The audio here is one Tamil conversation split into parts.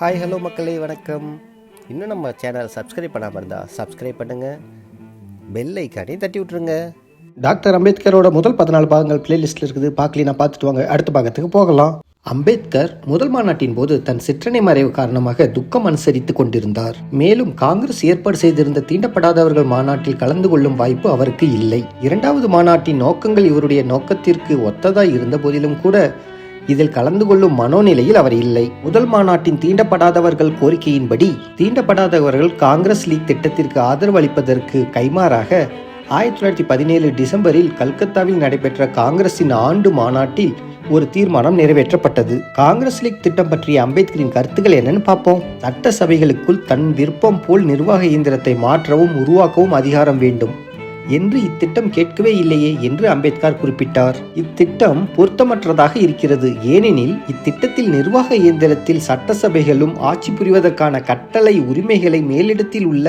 ஹாய் ஹலோ மக்களே வணக்கம். இன்னும் நம்ம சேனல் சப்ஸ்கிரைப் பண்ணாமல் இருந்தால் சப்ஸ்கிரைப் பண்ணுங்கள் பெல் ஐக்கானே தட்டி விட்ருங்க டாக்டர் அம்பேத்கரோட முதல் பதினாலு பாகங்கள் பிளேலிஸ்ட்டில் இருக்குது. பார்க்கலனா பார்த்துட்டு வாங்க. அடுத்த பாகத்துக்கு போகலாம். அம்பேத்கர் முதல் மாநாட்டின் போது தன் சிற்றனை மறைவு காரணமாக துக்கம் அனுசரித்துக் கொண்டிருந்தார். மேலும் காங்கிரஸ் ஏற்பாடு செய்திருந்த தீண்டப்படாதவர்கள் மாநாட்டில் கலந்து கொள்ளும் வாய்ப்பு அவருக்கு இல்லை. இரண்டாவது மாநாட்டின் நோக்கங்கள் இவருடைய நோக்கத்திற்கு ஒத்ததாய் இருந்த போதிலும் கூட இதில் கலந்து கொள்ளும் மனோநிலையில் அவர் இல்லை. முதல் மாநாட்டின் தீண்டப்படாதவர்கள் கோரிக்கையின்படி தீண்டப்படாதவர்கள் காங்கிரஸ் லீக் திட்டத்திற்கு ஆதரவு அளிப்பதற்கு கைமாறாக ஆயிரத்தி தொள்ளாயிரத்தி பதினேழு டிசம்பரில் கல்கத்தாவில் நடைபெற்ற காங்கிரசின் ஆண்டு மாநாட்டில் ஒரு தீர்மானம் நிறைவேற்றப்பட்டது. காங்கிரஸ் லீக் திட்டம் பற்றிய அம்பேத்கரின் கருத்துக்கள் என்னன்னு பார்ப்போம். சட்டசபைகளுக்குள் தன் விருப்பம் போல் நிர்வாக இயந்திரத்தை மாற்றவும் உருவாக்கவும் அதிகாரம் வேண்டும். என்று இத்திட்டம் கேட்கவே இல்லையே என்று அம்பேத்கர் குறிப்பிட்டார். இத்திட்டம் பொருத்தமற்றதாக இருக்கிறது. ஏனெனில் இத்திட்டத்தில் நிர்வாக இயந்திரத்தில் சட்டசபைகளும் ஆட்சி புரிவதற்கான கட்டளை உரிமைகளை மேலிடத்தில் உள்ள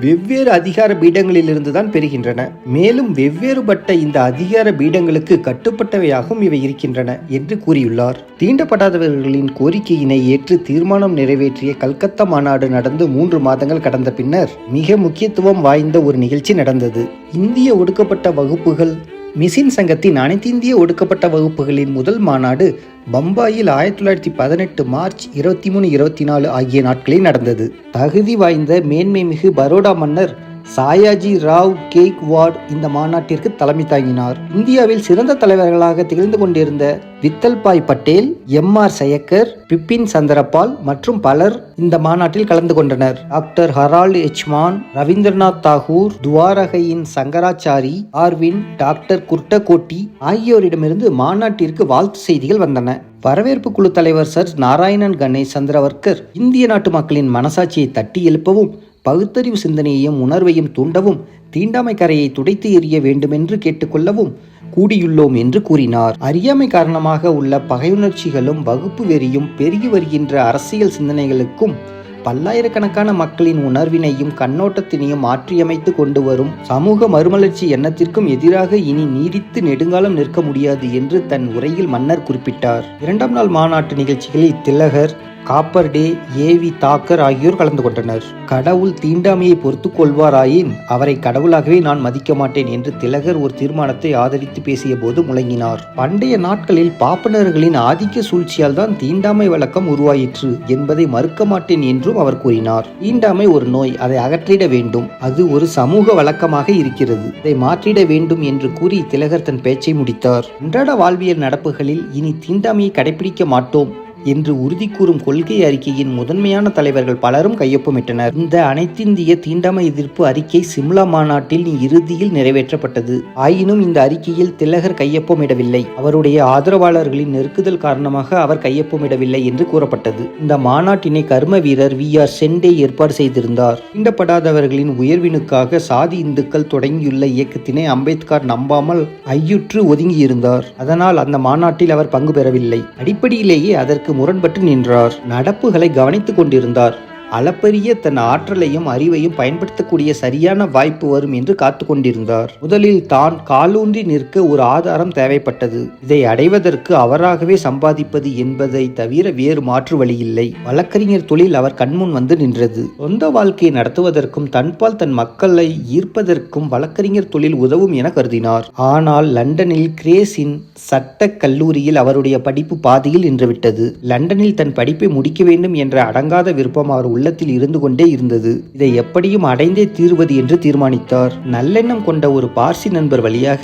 வெவ்வேறு அதிகார பீடங்களிலிருந்து தான் பெறுகின்றன. மேலும் வெவ்வேறுபட்ட இந்த அதிகார பீடங்களுக்கு கட்டுப்பட்டவையாகவும் இவை இருக்கின்றன என்று கூறியுள்ளார். தீண்டப்படாதவர்களின் கோரிக்கையினை ஏற்று தீர்மானம் நிறைவேற்றிய கல்கத்தா மாநாடு நடந்து மூன்று மாதங்கள் கடந்த பின்னர் மிக முக்கியத்துவம் வாய்ந்த ஒரு நிகழ்ச்சி நடந்தது. இந்திய ஒடுக்கப்பட்ட வகுப்புகள் மிசின் சங்கத்தின் அனைத்திந்திய ஒடுக்கப்பட்ட வகுப்புகளின் முதல் மாநாடு பம்பாயில் ஆயிரத்தி தொள்ளாயிரத்தி பதினெட்டு மார்ச் இருபத்தி மூணு இருபத்தி நாலு ஆகிய நாட்களில் நடந்தது. தகுதி வாய்ந்த மேன்மை மிகு பரோடா மன்னர் சாயாஜி ராவ் கேக்வாட் இந்த மாநாட்டிற்கு தலைமை தாங்கினார். இந்தியாவில் சிறந்த தலைவர்களாக திகழ்ந்து கொண்டிருந்த வித்தல்பாய் பட்டேல் எம் ஆர் சயக்கர் பிபின் சந்திரபால் மற்றும் பலர் இந்த மாநாட்டில் கலந்து கொண்டனர். டாக்டர் ஹரால் எச்மான் ரவீந்திரநாத் தாகூர் துவாரகையின் சங்கராச்சாரி ஆர்வின் டாக்டர் குர்டகோட்டி ஆகியோரிடமிருந்து மாநாட்டிற்கு வாழ்த்து செய்திகள் வந்தன. வரவேற்பு குழு தலைவர் சர் நாராயணன் கணேஷ் சந்திரவர்கர் இந்திய நாட்டு மக்களின் மனசாட்சியை தட்டி எழுப்பவும் பகுத்தறிவு சிந்தனையையும் உணர்வையும் தூண்டவும் தீண்டாமை கரையை துடைத்து எறிய வேண்டுமென்று கேட்டுக்கொள்ளவும் கூடியுள்ளோம் என்று கூறினார். அறியாமை காரணமாக உள்ள பகையுணர்ச்சிகளும் வகுப்பு வெறியும் பெருகி வருகின்ற அரசியல் சிந்தனைகளுக்கும் பல்லாயிரக்கணக்கான மக்களின் உணர்வினையும் கண்ணோட்டத்தினையும் மாற்றியமைத்து கொண்டு வரும் சமூக மறுமலர்ச்சி எண்ணத்திற்கும் எதிராக இனி நீடித்து நெடுங்காலம் நிற்க முடியாது என்று தன் உரையில் மன்னர் குறிப்பிட்டார். இரண்டாம் நாள் மாநாட்டு நிகழ்ச்சிகளில் திலகர் காப்பர் டே ஏவி தாக்கர் ஆகியோர் கலந்து கொண்டனர். கடவுள் தீண்டாமையை பொறுத்து கொள்வாராயின் அவரை கடவுளாகவே நான் மதிக்க மாட்டேன் என்று திலகர் ஒரு தீர்மானத்தை ஆதரித்து பேசிய போது முழங்கினார். பண்டைய நாட்களில் பாப்பனர்களின் ஆதிக்க சூழ்ச்சியால் தான் தீண்டாமை வழக்கம் உருவாயிற்று என்பதை மறுக்க மாட்டேன் என்றும் அவர் கூறினார். தீண்டாமை ஒரு நோய் அதை அகற்றிட வேண்டும். அது ஒரு சமூக வழக்கமாக இருக்கிறது. இதை மாற்றிட வேண்டும் என்று கூறி திலகர் தன் பேச்சை முடித்தார். அன்றாட வாழ்வியல் நடப்புகளில் இனி தீண்டாமையை கடைபிடிக்க மாட்டோம். என்று உறுதி கூறும் கொள்கை அறிக்கையின் முதன்மையான தலைவர்கள் பலரும் கையொப்பமிட்டனர். இந்த அனைத்திந்திய தீண்டாமை எதிர்ப்பு அறிக்கை சிம்லா மாநாட்டில் இறுதியில் நிறைவேற்றப்பட்டது. ஆயினும் இந்த அறிக்கையில் திலகர் கையொப்பமிடவில்லை. அவருடைய ஆதரவாளர்களின் நெருக்குதல் காரணமாக அவர் கையொப்பமிடவில்லை என்று கூறப்பட்டது. இந்த மாநாட்டினை கர்ம வீரர் வி. ஆர். செண்டே ஏற்பாடு செய்திருந்தார். தீண்டப்படாதவர்களின் உயர்வினுக்காக சாதி இந்துக்கள் தொடங்கியுள்ள இயக்கத்தினை அம்பேத்கர் நம்பாமல் ஐயுற்று ஒதுங்கியிருந்தார். அதனால் அந்த மாநாட்டில் அவர் பங்கு பெறவில்லை. அடிப்படையிலேயே அதற்கு முரண்பட்டு நின்றார். நடப்புகளை கவனித்துக் கொண்டிருந்தார். அளப்பரிய தன் ஆற்றலையும் அறிவையும் பயன்படுத்தக்கூடிய சரியான வாய்ப்பு வரும் என்று காத்து கொண்டிருந்தார். முதலில் தான் காலூன்றி நிற்க ஒரு ஆதாரம் தேவைப்பட்டது. இதை அடைவதற்கு அவராகவே சம்பாதிப்பது என்பதை தவிர வேறு மாற்று வழியில்லை. வழக்கறிஞர் தொழில் அவர் கண்முன் வந்து நின்றது. சொந்த வாழ்க்கையை நடத்துவதற்கும் தன்பால் தன் மக்களை ஈர்ப்பதற்கும் வழக்கறிஞர் தொழில் உதவும் என கருதினார். ஆனால் லண்டனில் கிரேஸின் சட்ட கல்லூரியில் அவருடைய படிப்பு பாதியில் நின்றுவிட்டது. லண்டனில் தன் படிப்பை முடிக்க வேண்டும் என்ற அடங்காத விருப்பம் அவர் உள்ளத்தில் இருந்து கொண்டே இருந்தது. இதை எப்படியும் அடைந்தே தீர்வது என்று தீர்மானித்தார். நல்லெண்ணம் கொண்ட ஒரு பார்சி நண்பர் வழியாக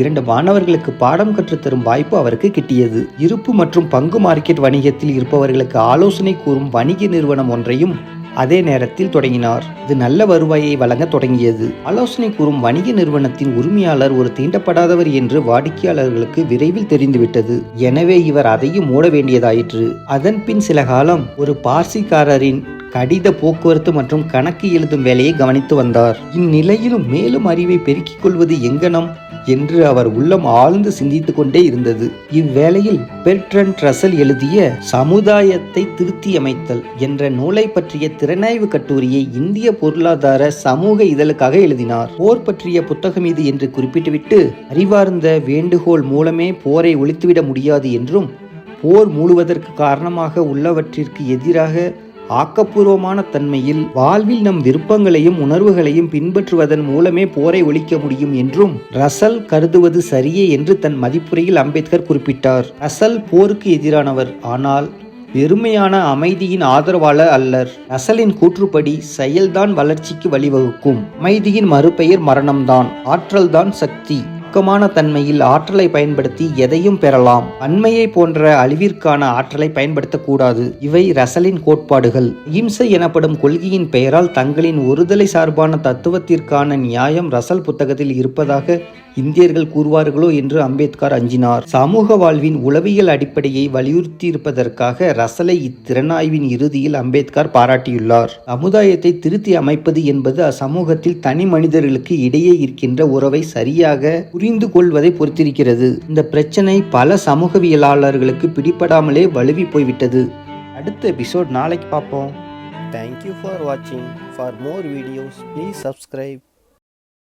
இரண்டு மாணவர்களுக்கு பாடம் கற்றுத்தரும் வாய்ப்பு அவருக்கு கிட்டியது. இருப்பு மற்றும் பங்கு மார்க்கெட் வணிகத்தில் இருப்பவர்களுக்கு ஆலோசனை கூறும் வணிக நிறுவனம் ஒன்றையும் அதே நேரத்தில் தொடங்கினார். இது நல்ல வருவாயை வழங்க தொடங்கியது. ஆலோசனை கூறும் வணிக நிறுவனத்தின் உரிமையாளர் ஒரு தீண்டப்படாதவர் என்று வாடிக்கையாளர்களுக்கு விரைவில் தெரிந்துவிட்டது. எனவே இவர் அதையும் மூட வேண்டியதாயிற்று. அதன் பின் சில காலம் ஒரு பார்சிக்காரரின் கடித போக்குவரத்து மற்றும் கணக்கு எழுதும் வேலையை கவனித்து வந்தார். இந்நிலையிலும் மேலும் அறிவை பெருக்கிக் கொள்வது எங்கனம்? என்று அவர் உள்ளம் ஆழ்ந்து சிந்தித்துக் கொண்டே இருந்தது. இவ்வேளையில் பெர்ட்ரன் ரசல் எழுதிய சமுதாயத்தை திருத்தியமைத்தல் என்ற நூலை பற்றிய திறனாய்வு கட்டுரையை இந்திய பொருளாதார சமூக இதழுக்காக எழுதினார். போர் பற்றிய புத்தகம் இது என்று குறிப்பிட்டுவிட்டு அறிவார்ந்த வேண்டுகோள் மூலமே போரை ஒழித்துவிட முடியாது என்றும் போர் மூழுவதற்கு காரணமாக உள்ளவற்றிற்கு எதிராக ஆக்கப்பூர்வமான தன்மையில் வாழ்வில் நம் விருப்பங்களையும் உணர்வுகளையும் பின்பற்றுவதன் மூலமே போரை ஒழிக்க முடியும் என்றும் ரசல் கருதுவது சரியே என்று தன் மதிப்புரையில் அம்பேத்கர் குறிப்பிட்டார். ரசல் போருக்கு எதிரானவர். ஆனால் வெறுமையான அமைதியின் ஆதரவாளர் அல்லர். ரசலின் கூற்றுப்படி செயல்தான் வளர்ச்சிக்கு வழிவகுக்கும். அமைதியின் மறுபெயர் மரணம்தான். ஆற்றல்தான் சக்தி. ஆக்கமான தன்மையில் ஆற்றலை பயன்படுத்தி எதையும் பெறலாம். அண்மையை போன்ற அழிவிற்கான ஆற்றலை பயன்படுத்தக்கூடாது. இவை ரசலின் கோட்பாடுகள். இம்சை எனப்படும் கொள்கையின் பெயரால் தங்களின் ஒருதலை சார்பான தத்துவத்திற்கான நியாயம் ரசல் புத்தகத்தில் இருப்பதாக இந்தியர்கள் கூறுவார்களோ என்று அம்பேத்கர் அஞ்சினார். சமூக வாழ்வின் உளவியல் அடிப்படையை வலியுறுத்தியிருப்பதற்காக ரசலை இத்திறனாய்வின் இறுதியில் அம்பேத்கர் பாராட்டியுள்ளார். சமுதாயத்தை திருத்தி அமைப்பது என்பது அச்சமூகத்தில் தனி மனிதர்களுக்கு இடையே இருக்கின்ற உறவை சரியாக புரிந்து கொள்வதை பொறுத்திருக்கிறது. இந்த பிரச்சனை பல சமூகவியலாளர்களுக்கு பிடிபடாமலே வலுவி போய்விட்டது. அடுத்த எபிசோட் நாளைக்கு பார்ப்போம். தேங்க்யூ ஃபார் வாட்சிங் for more videos please subscribe